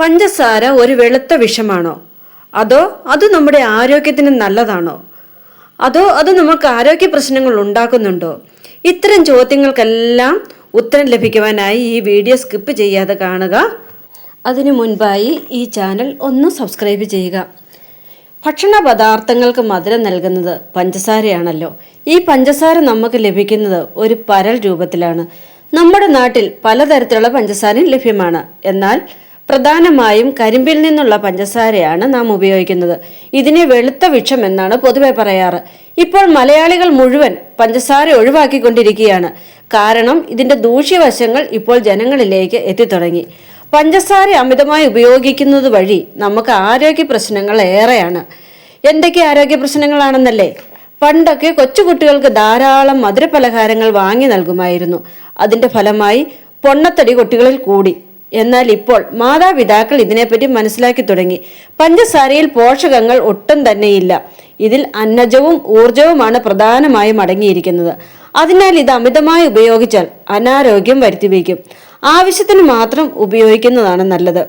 പഞ്ചസാര ഒരു വെളുത്ത വിഷമാണോ? അതോ അത് നമ്മുടെ ആരോഗ്യത്തിന് നല്ലതാണോ? അതോ അത് നമുക്ക് ആരോഗ്യ പ്രശ്നങ്ങൾ ഉണ്ടാക്കുന്നുണ്ടോ? ഇത്തരം ചോദ്യങ്ങൾക്കെല്ലാം ഉത്തരം ലഭിക്കുവാനായി ഈ വീഡിയോ സ്കിപ്പ് ചെയ്യാതെ കാണുക. അതിനു മുൻപായി ഈ ചാനൽ ഒന്ന് സബ്സ്ക്രൈബ് ചെയ്യുക. ഭക്ഷണ പദാർത്ഥങ്ങൾക്ക് മധുരം നൽകുന്നത് പഞ്ചസാരയാണല്ലോ. ഈ പഞ്ചസാര നമുക്ക് ലഭിക്കുന്നത് ഒരു പരൽ രൂപത്തിലാണ്. നമ്മുടെ നാട്ടിൽ പലതരത്തിലുള്ള പഞ്ചസാരയും ലഭ്യമാണ്. എന്നാൽ പ്രധാനമായും കരിമ്പിൽ നിന്നുള്ള പഞ്ചസാരയാണ് നാം ഉപയോഗിക്കുന്നത്. ഇതിനെ വെളുത്ത വിഷം എന്നാണ് പൊതുവെ പറയാറ്. ഇപ്പോൾ മലയാളികൾ മുഴുവൻ പഞ്ചസാര ഒഴിവാക്കിക്കൊണ്ടിരിക്കുകയാണ്. കാരണം ഇതിന്റെ ദൂഷ്യവശങ്ങൾ ഇപ്പോൾ ജനങ്ങളിലേക്ക് എത്തിത്തുടങ്ങി. പഞ്ചസാര അമിതമായി ഉപയോഗിക്കുന്നത് വഴി നമുക്ക് ആരോഗ്യ പ്രശ്നങ്ങൾ ഏറെയാണ്. എന്തൊക്കെ ആരോഗ്യ പ്രശ്നങ്ങളാണെന്നല്ലേ? പണ്ടൊക്കെ കൊച്ചുകുട്ടികൾക്ക് ധാരാളം മധുരപലഹാരങ്ങൾ വാങ്ങി നൽകുമായിരുന്നു. അതിന്റെ ഫലമായി പൊണ്ണത്തടി കുട്ടികളിൽ കൂടി. എന്നാൽ ഇപ്പോൾ മാതാപിതാക്കൾ ഇതിനെപ്പറ്റി മനസ്സിലാക്കി തുടങ്ങി. പഞ്ചസാരയിൽ പോഷകങ്ങൾ ഒട്ടും തന്നെയില്ല. ഇതിൽ അന്നജവും ഊർജവുമാണ് പ്രധാനമായും അടങ്ങിയിരിക്കുന്നത്. അതിനാൽ ഇത് അമിതമായി ഉപയോഗിച്ചാൽ അനാരോഗ്യം വരുത്തിവെക്കും. ആവശ്യത്തിന് മാത്രം ഉപയോഗിക്കുന്നതാണ് നല്ലത്.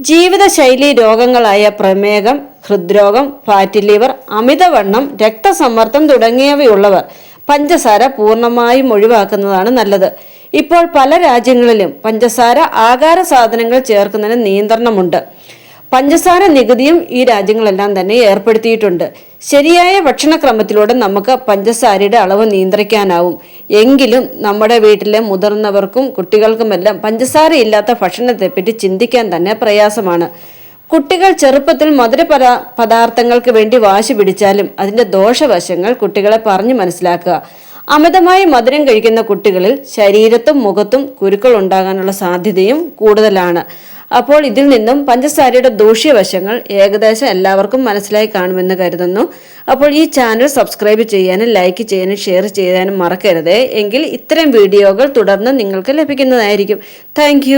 ജീവിതശൈലി രോഗങ്ങളായ പ്രമേഹം ഹൃദ്രോഗം ഫാറ്റി ലിവർ അമിതവണ്ണം രക്തസമ്മർദ്ദം തുടങ്ങിയവയുള്ളവർ പഞ്ചസാര പൂർണമായും ഒഴിവാക്കുന്നതാണ് നല്ലത്. ഇപ്പോൾ പല രാജ്യങ്ങളിലും പഞ്ചസാര ആകാര സാധനങ്ങൾ ചേർക്കുന്നതിന് നിയന്ത്രണമുണ്ട്. പഞ്ചസാര നികുതിയും ഈ രാജ്യങ്ങളെല്ലാം തന്നെ ഏർപ്പെടുത്തിയിട്ടുണ്ട്. ശരിയായ ഭക്ഷണക്രമത്തിലൂടെ നമുക്ക് പഞ്ചസാരയുടെ അളവ് നിയന്ത്രിക്കാനാവും. എങ്കിലും നമ്മുടെ വീട്ടിലെ മുതിർന്നവർക്കും കുട്ടികൾക്കുമെല്ലാം പഞ്ചസാര ഇല്ലാത്ത ഭക്ഷണത്തെപ്പറ്റി ചിന്തിക്കാൻ തന്നെ പ്രയാസമാണ്. കുട്ടികൾ ചെറുപ്പത്തിൽ മധുര പദാർത്ഥങ്ങൾക്ക് വേണ്ടി വാശി പിടിച്ചാലും അതിന്റെ ദോഷവശങ്ങൾ കുട്ടികളെ പറഞ്ഞു മനസ്സിലാക്കുക. അമിതമായി മധുരം കഴിക്കുന്ന കുട്ടികളിൽ ശരീരത്തും മുഖത്തും കുരുക്കൾ ഉണ്ടാകാനുള്ള സാധ്യതയും കൂടുതലാണ്. അപ്പോൾ ഇതിൽ നിന്നും പഞ്ചസാരയുടെ ദൂഷ്യവശങ്ങൾ ഏകദേശം എല്ലാവർക്കും മനസ്സിലായി കാണുമെന്ന് കരുതുന്നു. അപ്പോൾ ഈ ചാനൽ സബ്സ്ക്രൈബ് ചെയ്യാനും ലൈക്ക് ചെയ്യാനും ഷെയർ ചെയ്യാനും മറക്കരുത്. എങ്കിൽ ഇത്തരം വീഡിയോകൾ തുടർന്ന് നിങ്ങൾക്ക് ലഭിക്കുന്നതായിരിക്കും. താങ്ക്